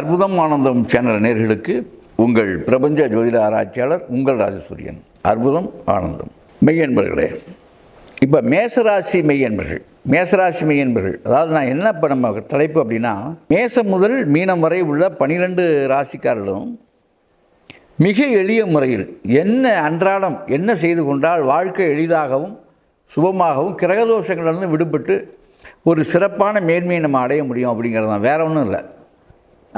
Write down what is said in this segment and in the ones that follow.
அற்புதம் ஆனந்தம் சேனல் நேர்களுக்கு உங்கள் பிரபஞ்ச ஜோதிட ஆராய்ச்சியாளர் உங்கள் ராஜசூரியன். அற்புதம் ஆனந்தம். மெய்யன்பர்களே இப்போ மேசராசி மெய்யன்பர்கள் மேசராசி மெய்யன்பர்கள் அதாவது நான் என்ன இப்போ நம்ம தலைப்பு அப்படின்னா மேசம் முதல் மீனம் வரை உள்ள பனிரெண்டு ராசிக்காரர்களும் மிக எளிய முறையில் என்ன அன்றாடம் என்ன செய்து கொண்டால் வாழ்க்கை எளிதாகவும் சுபமாகவும் கிரகதோஷங்களிலிருந்து விடுபட்டு ஒரு சிறப்பான மேன்மையை நம்ம அடைய முடியும் அப்படிங்கிறது தான் வேற ஒன்றும் இல்லை.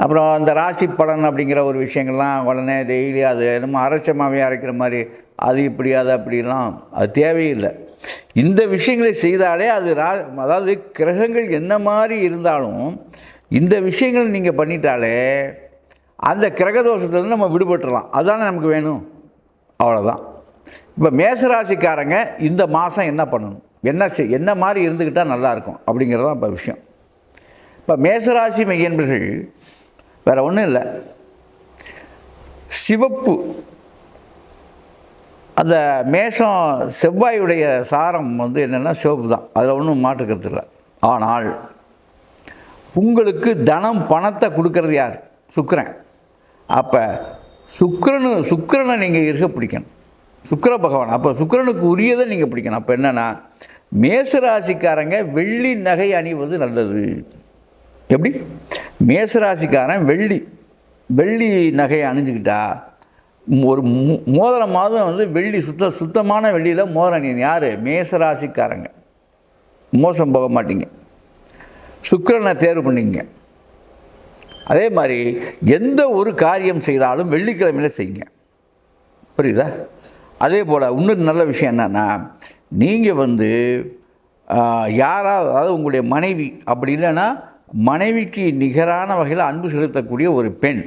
அப்புறம் அந்த ராசி பலன் அப்படிங்கிற ஒரு விஷயங்கள்லாம் உடனே டெய்லி அது நம்ம அரசமாகவே அரைக்கிற மாதிரி அது இப்படி அது அப்படிலாம் அது தேவையில்லை. இந்த விஷயங்களை செய்தாலே அது ரா அதாவது கிரகங்கள் என்ன மாதிரி இருந்தாலும் இந்த விஷயங்கள் நீங்கள் பண்ணிட்டாலே அந்த கிரகதோஷத்துலேருந்து நம்ம விடுபட்டுறலாம். அதுதானே நமக்கு வேணும்? அவ்வளோதான் இப்போ மேசராசிக்காரங்க இந்த மாதம் என்ன பண்ணணும்? என்ன செய் என்ன மாதிரி இருந்துக்கிட்டால் நல்லாயிருக்கும் அப்படிங்கிறது தான் இப்போ விஷயம். இப்போ மேசராசி மையன்பர்கள் வேறு ஒன்றும் இல்லை. சிவப்பு. அந்த மேஷம் செவ்வாயுடைய சாரம் வந்து என்னென்னா சிவப்பு தான். அதில் ஒன்றும் மாற்றுக்கிறது இல்லை. ஆனால் உங்களுக்கு தனம் பணத்தை கொடுக்கறது யார்? சுக்கரன். அப்போ சுக்கரனு சுக்கரனை நீங்கள் இருக்க பிடிக்கணும். சுக்கர பகவான். அப்போ சுக்கரனுக்கு உரியதை நீங்கள் பிடிக்கணும். அப்போ என்னென்னா மேசராசிக்காரங்க வெள்ளி நகை அணிவது நல்லது. எப்படி? மேசராசிக்காரன் வெள்ளி வெள்ளி நகையை அணிஞ்சுக்கிட்டா ஒரு மோ- மாதம் வந்து வெள்ளி சுத்த சுத்தமான வெள்ளியில் மோதிரம் அணியணும். யார்? மேசராசிக்காரங்க. மோசம் போக மாட்டீங்க. சுக்கரனை தேர்வு பண்ணிங்க அதே மாதிரி எந்த ஒரு காரியம் செய்தாலும் வெள்ளிக்கிழமையில் செய்யுங்க. புரியுதா? அதே போல் இன்னொரு நல்ல விஷயம் என்னென்னா நீங்கள் வந்து யாராவது அதாவது உங்களுடைய மனைவி அப்படி இல்லைன்னா மனைவிக்கு நிகரான வகையில் அன்பு செலுத்தக்கூடிய ஒரு பெண்.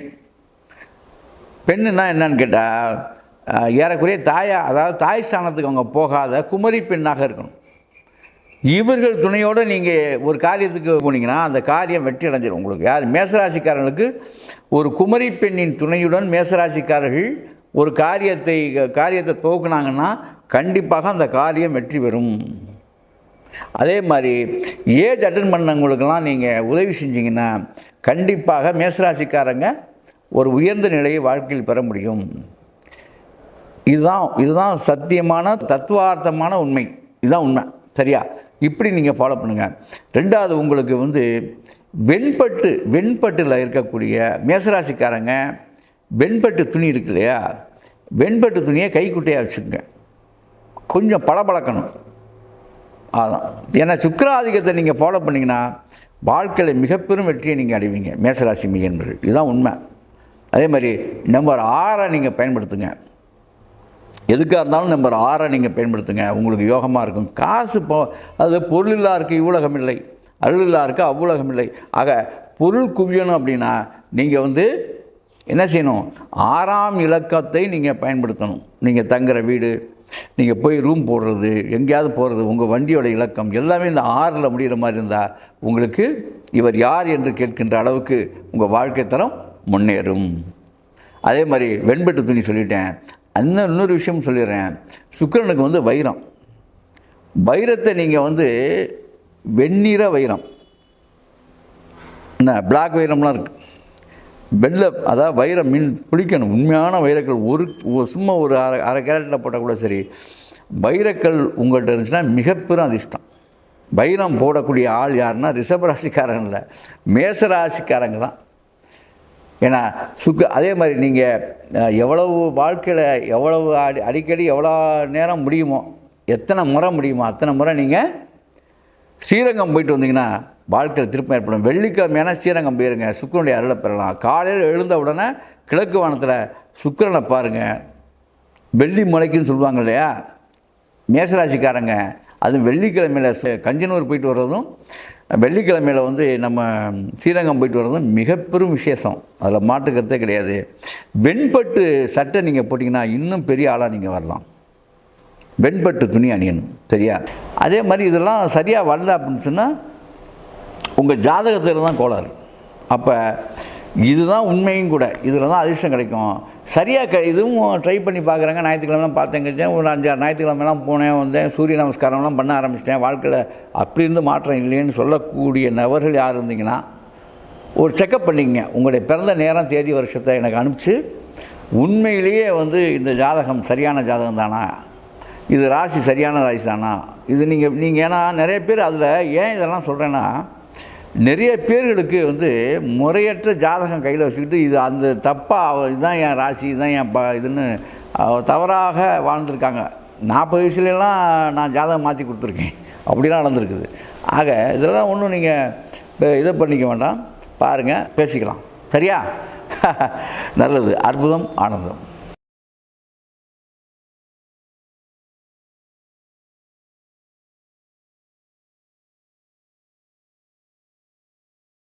பெண்ணுன்னா என்னன்னு கேட்டால் ஏறக்குறைய தாயா அதாவது தாய் ஸ்தானத்துக்கு அவங்க போகாத குமரி பெண்ணாக இருக்கணும். இவர்கள் துணையோடு நீங்கள் ஒரு காரியத்துக்கு போனீங்கன்னா அந்த காரியம் வெற்றி அடைஞ்சிடும் உங்களுக்கு. யார்? மேசராசிக்காரர்களுக்கு ஒரு குமரி பெண்ணின் துணையுடன் மேசராசிக்காரர்கள் ஒரு காரியத்தை காரியத்தை துவக்குனாங்கன்னா கண்டிப்பாக அந்த காரியம் வெற்றி பெறும். அதே மாதிரி ஏஜ் அட்டன் பண்ணவங்களுக்கெல்லாம் நீங்கள் உதவி செஞ்சிங்கன்னா கண்டிப்பாக மேசராசிக்காரங்க ஒரு உயர்ந்த நிலையை வாழ்க்கையில் பெற முடியும். இதுதான் இதுதான் சத்தியமான தத்துவார்த்தமான உண்மை. இதுதான் உண்மை. சரியா? இப்படி நீங்கள் ஃபாலோ பண்ணுங்கள் ரெண்டாவது உங்களுக்கு வந்து வெண்பட்டு வெண்பட்டில் இருக்கக்கூடிய மேசராசிக்காரங்க வெண்பட்டு துணி இருக்கு இல்லையா? வெண்பட்டு துணியை கைக்குட்டையாக வச்சுக்கோங்க. கொஞ்சம் பளபளக்கணும். அதான். ஏன்னா சுக்கராதிக்கத்தை நீங்கள் ஃபாலோ பண்ணிங்கன்னா வாழ்க்கையில் மிகப்பெரும் வெற்றியை நீங்கள் அடைவீங்க. மேசராசி மையன்பர்கள் இதுதான் உண்மை. அதே மாதிரி நம்பர் ஆறை நீங்கள் பயன்படுத்துங்க. எதுக்காக இருந்தாலும் நம்பர் ஆறை நீங்கள் பயன்படுத்துங்க. உங்களுக்கு யோகமாக இருக்கும். காசு போ அது பொருளில்லா இருக்குது இவ்வுலகம் இல்லை. அருளில்லா இருக்குது அவ்வுலகம் இல்லை. ஆக பொருள் குவியணும் அப்படின்னா நீங்கள் வந்து என்ன செய்யணும்? ஆறாம் இலக்கத்தை நீங்கள் பயன்படுத்தணும். நீங்கள் தங்குற வீடு நீங்கள் போய் ரூம் போடுறது எங்கேயாவது போகிறது உங்கள் வண்டியோட இலக்கம் எல்லாமே இந்த ஆறில் முடிகிற மாதிரி இருந்தால் உங்களுக்கு இவர் யார் என்று கேட்கின்ற அளவுக்கு உங்கள் வாழ்க்கை தரம் முன்னேறும். அதே மாதிரி வெண்பட்டு துணி சொல்லிட்டேன். அந்த இன்னொரு விஷயம் சொல்லிடுறேன். சுக்கிரனுக்கு வந்து வைரம். வைரத்தை நீங்கள் வந்து வெண்ணிற வைரம். என்ன பிளாக் வைரம்லாம் இருக்குது வெள்ளை அதாவது வைரம் மீன் பிடிக்கணும் உண்மையான வைரக்கல் ஒரு சும்மா ஒரு அரை அரை கேரட்டில் போட்டால் கூட சரி. வைரக்கல் உங்கள்கிட்ட இருந்துச்சுன்னா மிகப்பெரும் அதிர்ஷ்டம். வைரம் போடக்கூடிய ஆள் யாருன்னா ரிஷபராசிக்காரங்க இல்லை. மேசராசிக்காரங்க தான். ஏன்னா சுக்கு அதே மாதிரி நீங்கள் எவ்வளவு வாழ்க்கையில் எவ்வளவு அடி அடிக்கடி எவ்வளோ நேரம் முடியுமோ எத்தனை முறை முடியுமோ அத்தனை முறை நீங்கள் ஸ்ரீரங்கம் போயிட்டு வந்தீங்கன்னா வாழ்க்கையில் திருப்பம் ஏற்படும். வெள்ளிக்கிழமையான ஸ்ரீரங்கம் போயிருங்க. சுக்கரனுடைய அருளை பெறலாம். காலையில் எழுந்த உடனே கிழக்கு வானத்தில் சுக்கரனை பாருங்கள் வெள்ளி முளைக்குன்னு சொல்லுவாங்க இல்லையா? மேசராசிக்காரங்க. அதுவும் வெள்ளிக்கிழமையில் கஞ்சனூர் போயிட்டு வர்றதும் வெள்ளிக்கிழமையில் வந்து நம்ம ஸ்ரீரங்கம் போயிட்டு வர்றதும் மிகப்பெரும் விசேஷம். அதில் மாற்றுக்கிறதே கிடையாது. வெண்பட்டு சட்டை நீங்கள் போட்டிங்கன்னா இன்னும் பெரிய ஆளாக நீங்கள் வரலாம். வெண்பட்டு துணி அணியணும் சரியா? அதே மாதிரி இதெல்லாம் சரியாக வரல அப்படின்னு சொன்னால் உங்கள் ஜாதகத்தில் தான் கோளாறு. அப்போ இதுதான் உண்மையும் கூட. இதில் தான் அதிர்ஷ்டம் கிடைக்கும். சரியாக க இதுவும் ட்ரை பண்ணி பார்க்குறாங்க ஞாயிற்றுக்கிழமெலாம் பார்த்தேங்க ஒரு அஞ்சாறு ஞாயிற்றுக்கிழமைலாம் போனேன் வந்தேன் சூரிய நமஸ்காரம்லாம் பண்ண ஆரம்பிச்சிட்டேன். வாழ்க்கையில் அப்படி இருந்து மாற்றம் இல்லைன்னு சொல்லக்கூடிய நபர்கள் யார் இருந்தீங்கன்னா ஒரு செக்கப் பண்ணிக்கங்க. உங்களுடைய பிறந்த நேரம் தேதி வருஷத்தை எனக்கு அனுப்பிச்சு உண்மையிலேயே வந்து இந்த ஜாதகம் சரியான ஜாதகம் தானா இது ராசி சரியான ராசி தானா? இது நீங்கள் நீங்கள் ஏன்னா நிறைய பேர் அதில் ஏன் இதெல்லாம் சொல்கிறேன்னா நிறைய பேர்களுக்கு வந்து முறையற்ற ஜாதகம் கையில் வச்சுக்கிட்டு இது அந்த தப்பாக இதுதான் என் ராசி இதுதான் என் ப இதுன்னு தவறாக வாழ்ந்துருக்காங்க. நாற்பது வயசுலலாம் நான் ஜாதகம் மாற்றி கொடுத்துருக்கேன். அப்படிலாம் நடந்திருக்குது. ஆக இதெல்லாம் ஒன்றும் நீங்கள் இதை பண்ணிக்க வேண்டாம். பாருங்கள் பேசிக்கலாம். சரியா? நல்லது. அற்புதம் ஆனந்தம்.